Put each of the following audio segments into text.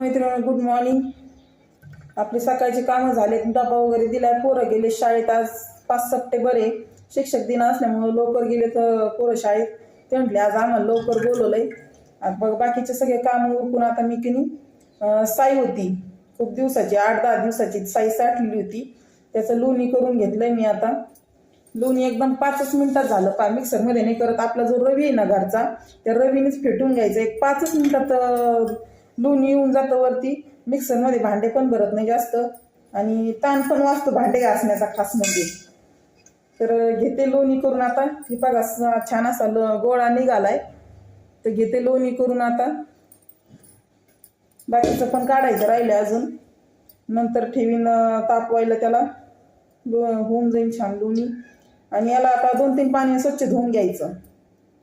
मित्रांनो good morning आपले सकाळची कामं झाले डबा वगैरे दिलाय पोरं गेले शाळेत. आज पाच सप्टेंबर आहे. शिक्षक दिन असल्यामुळे लवकर गेले तर पोरं शाळेत. ते म्हटले आज आम्हाला लवकर बोलवलंय. बघ बाकीचे सगळे कामं उरकून आता मी की नाही, साई होती. खूप दिवसाची आठ दहा दिवसाची साई साठलेली होती. त्याचं लोणी करून घेतलंय मी आता. लोणी एकदम पाचच मिनिटात झालं. पा मिक्सरमध्ये नाही करत. आपला जो रवी आहे ना घरचा त्या रवीनेच फेटून घ्यायचं. एक पाचच मिनिटात लोणी येऊन जातं वरती. मिक्सरमध्ये भांडे पण भरत नाही जास्त. आणि ताण पण वाचतो भांडे घासण्याचा खास म्हणजे. तर घेते लोणी करून आता. ही बघा छान असा ल- गोळा निघालाय. तर घेते लोणी करून आता. बाकीचं पण काढायचं राहिलं अजून. नंतर ठेवीन तापवायला त्याला. लो होऊन जाईल छान लोणी. आणि याला आता दोन तीन पाणी स्वच्छ धुवून घ्यायचं.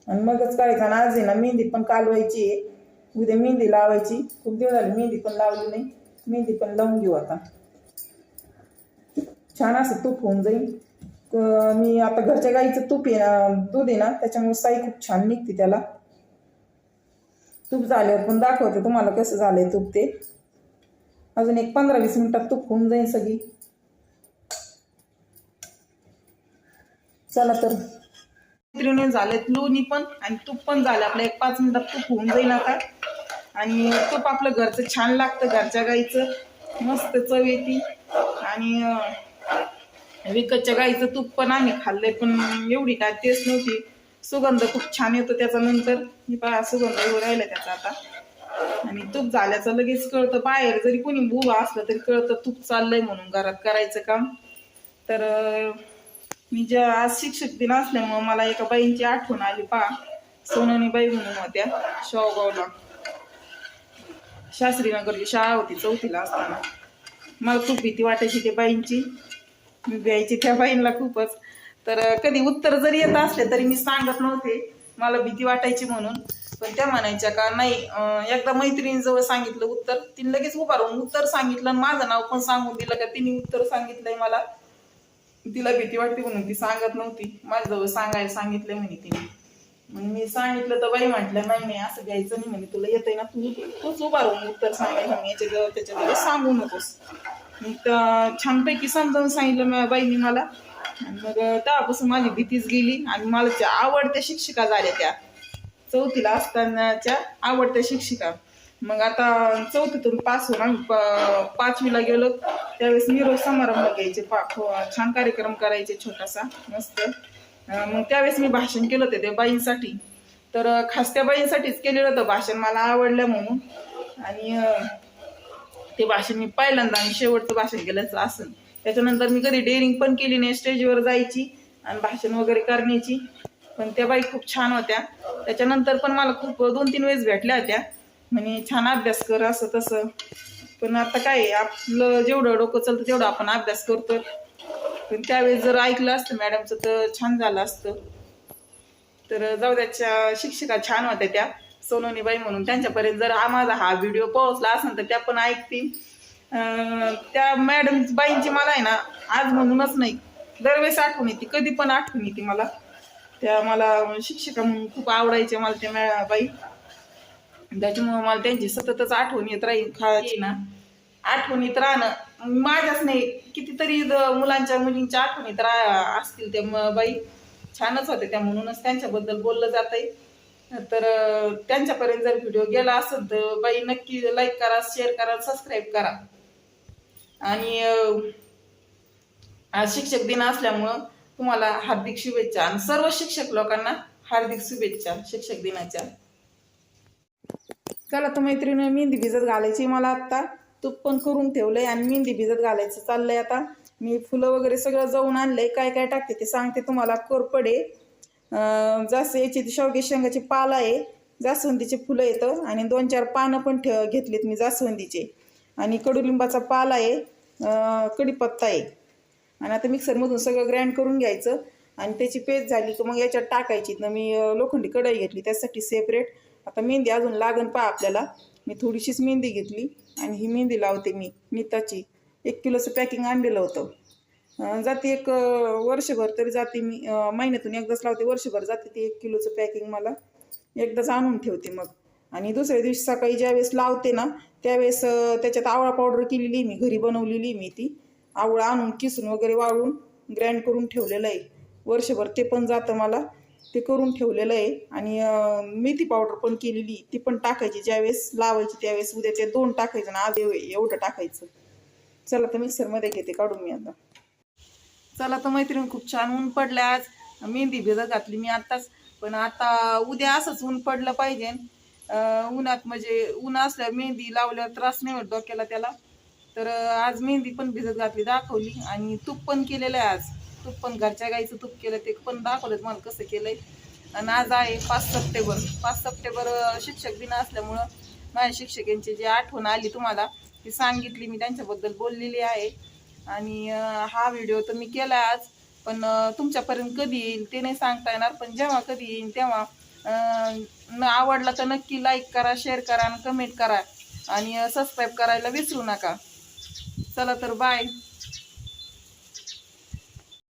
आणि मगच करायचं आणि आज आहे ना मेहंदी पण कालवायची आहे. उद्या मेहंदी लावायची. खूप दिवस झाले मेहंदी पण लावली नाही. मेहंदी पण लावून घेऊ आता. छान असं तूप होऊन जाईल. मी आता घरच्या गाईचं तूप आहे ना दूध आहे ना त्याच्यामुळे साई खूप छान निघते त्याला. तूप झाल्यावर पण दाखवते तुम्हाला कसं झालंय तूप ते. अजून एक पंधरा वीस मिनिटात तूप होऊन जाईल सगळी. चला तर. मैत्रिणी झालेत लोणी पण आणि तूप पण झालं. आपलं एक पाच मिनिटात तूप होऊन जाईल आता. आणि तूप आपलं घरचं छान लागतं घरच्या गाईचं. मस्त चव येते. आणि विकतच्या गाईचं तूप पण आम्ही खाल्लंय पण एवढी काय टेस्ट नव्हती. सुगंध खूप छान येतो त्याचा नंतर. मी पहा सुगंध येऊ राहिला त्याचा आता. आणि तूप झाल्याचं लगेच कळतं. बाहेर जरी कोणी उभा असलं तरी कळतं तूप चाललंय म्हणून घरात करायचं काम. तर मी ज्या आज शिक्षक दिन असल्यामुळं मला एका बाईंची आठवण आली पहा. सोननी बाई म्हणून होत्या शेवगावला. शास्त्रीनगरची शाळा होती चौथीला असताना. मला खूप भीती वाटायची त्या बाईंची. मी द्यायची त्या बाईंना खूपच. तर कधी उत्तर जरी येत असले तरी मी सांगत नव्हते. मला भीती वाटायची म्हणून. पण त्या म्हणायच्या का नाही एकदा मैत्रिणीजवळ सांगितलं उत्तर. तिने लगेच उभा राहून उत्तर सांगितलं आणि माझं नाव पण सांगून दिलं का तिने उत्तर सांगितलंय मला. तिला भीती वाटते म्हणून ती सांगत नव्हती. माझ्याजवळ सांगायला सांगितलं म्हणे तिने. मग मी सांगितलं तर बाई म्हटलं नाही नाही असं घ्यायचं नाही. म्हणे तुला येतंय ना तू तूच उभा राहून उत्तर सांगायला मी याच्याजवळ त्याच्याजवळ सांगू नकोस. मग तर छानपैकी समजावून सांगितलं बाईनी मला. आणि मग तेव्हापासून माझी भीतीच गेली. आणि मला त्या आवडत्या शिक्षिका झाल्या त्या चौथीला असतानाच्या आवडत्या शिक्षिका. मग आता चौथीतून पास होऊन आम्ही पाचवीला गेलो. त्यावेळेस निरोप समारंभ घ्यायचे. पा छान कार्यक्रम करायचे छोटासा मस्त. मग त्यावेळेस मी भाषण केलं होतं त्या बाईंसाठी तर खास त्या बाईंसाठीच केलेलं होतं भाषण मला आवडलं म्हणून. आणि ते भाषण मी पहिल्यांदा आणि शेवटचं भाषण केलं असं. त्याच्यानंतर मी कधी डेअरिंग पण केली नाही स्टेजवर जायची आणि भाषण वगैरे करण्याची. पण त्या बाई खूप छान होत्या. त्याच्यानंतर पण मला खूप दोन तीन वेळेस भेटल्या होत्या. म्हणे छान अभ्यास कर असं तसं पण आता काय आहे, आपलं जेवढं डोकं चालतं तेवढं आपण अभ्यास करतो पण त्यावेळेस जर ऐकलं असतं मॅडमचं तर छान झालं असतं. तर जाऊ त्याच्या शिक्षिका छान होत्या त्या सोनोनीबाई म्हणून. त्यांच्यापर्यंत जर हा माझा हा व्हिडिओ पोहोचला असेल तर त्या पण ऐकतील. त्या मॅडम बाईंची मला आहे ना आज म्हणूनच नाही दरवेळेस आठवण येते कधी पण आठवण येते मला. त्या मला शिक्षिका म्हणून खूप आवडायच्या मला त्या मॅ- बाई. त्याच्यामुळं मला त्यांची सततच आठवण येत राहील खायची ना. आठवणीत राहणं. माझ्याच नाही. कितीतरी मुलांच्या मुलींच्या आठवणीत तर असतील त्या बाई. छानच होते त्या म्हणूनच त्यांच्याबद्दल बोललं जात आहे तर त्यांच्यापर्यंत जर व्हिडिओ गेला असेल तर बाई नक्की लाईक करा शेअर करा सबस्क्राईब करा. आणि शिक्षक दिन असल्यामुळं तुम्हाला हार्दिक शुभेच्छा आणि सर्व शिक्षक लोकांना हार्दिक शुभेच्छा शिक्षक दिनाच्या. चला तर मैत्रिणी मेहंदी भिजत घालायची मला आत्ता. तूप पण करून ठेवलंय आणि मेहंदी भिजत घालायचं चाललंय आता. मी फुलं वगैरे सगळं जाऊन आणलंय. काय काय टाकते ते सांगते तुम्हाला. कोरपडे जास्त याची शेवगी शेंगाची पाल आहे. जास्वंदीचे फुलं येतं. आणि दोन चार पानं पण ठेव घेतलीत मी जास्वंदीचे. आणि कडुलिंबाचा पाल आहे. कडीपत्ता कढीपत्ता आहे. आणि आता मिक्सरमधून सगळं ग्राइंड करून घ्यायचं. आणि त्याची पेस्ट झाली की मग याच्यात टाकायची. तर मी लोखंडी कढई घेतली. त्यासाठी सेपरेट आता मेहंदी अजून लागन पहा आपल्याला. मी थोडीशीच मेहंदी घेतली आणि ही मेहंदी लावते मी निताची. एक किलोचं पॅकिंग आणलेलं होतं. जाते एक वर्षभर तरी जाते मी. महिन्यातून एकदाच लावते वर्षभर जाते ती एक किलोचं पॅकिंग मला. एकदाच आणून ठेवते मग. आणि दुसऱ्या दिवशी सकाळी ज्यावेळेस लावते ना त्यावेळेस त्याच्यात आवळा पावडर केलेली मी घरी बनवलेली मी ती. आवळा आणून किसून वगैरे वाळून ग्राइंड करून ठेवलेलं आहे. वर्षभर ते पण जातं मला. ते करून ठेवलेलं आहे. आणि मेथी पावडर पण केलेली. ती पण टाकायची. ज्यावेळेस लावायची त्यावेळेस उद्या ते दोन टाकायचं ना आज एवढं टाकायचं. चला तर मिक्सरमध्ये घेते. काढून मी आता. चला तर मैत्रीण खूप छान ऊन पडलं आज. मेहंदी भिजत घातली मी आत्ताच. पण आता उद्या असंच ऊन पडलं पाहिजे. अं, उन्हात म्हणजे ऊन असल्यावर मेहंदी लावल्यावर त्रास नाही होत डोक्याला त्याला. तर आज मेहंदी पण भिजत घातली दाखवली. आणि तूप पण केलेलं आहे आज. तूप पण घरच्या गाईचं तूप केलं ते पण दाखवलं मला कसं केलंय. आणि आज आहे पाच सप्टेंबर. पाच सप्टेंबर शिक्षक दिन असल्यामुळं माझ्या शिक्षकांची जी आठवण आली तुम्हाला ती सांगितली मी त्यांच्याबद्दल बोललेली आहे. आणि हा व्हिडिओ तर मी केला आज पण तुमच्यापर्यंत कधी येईल ते नाही सांगता येणार पण जेव्हा कधी येईल तेव्हा न आवडला तर नक्की लाईक करा शेअर करा आणि कमेंट करा. आणि सबस्क्राईब करायला विसरू नका. चला तर बाय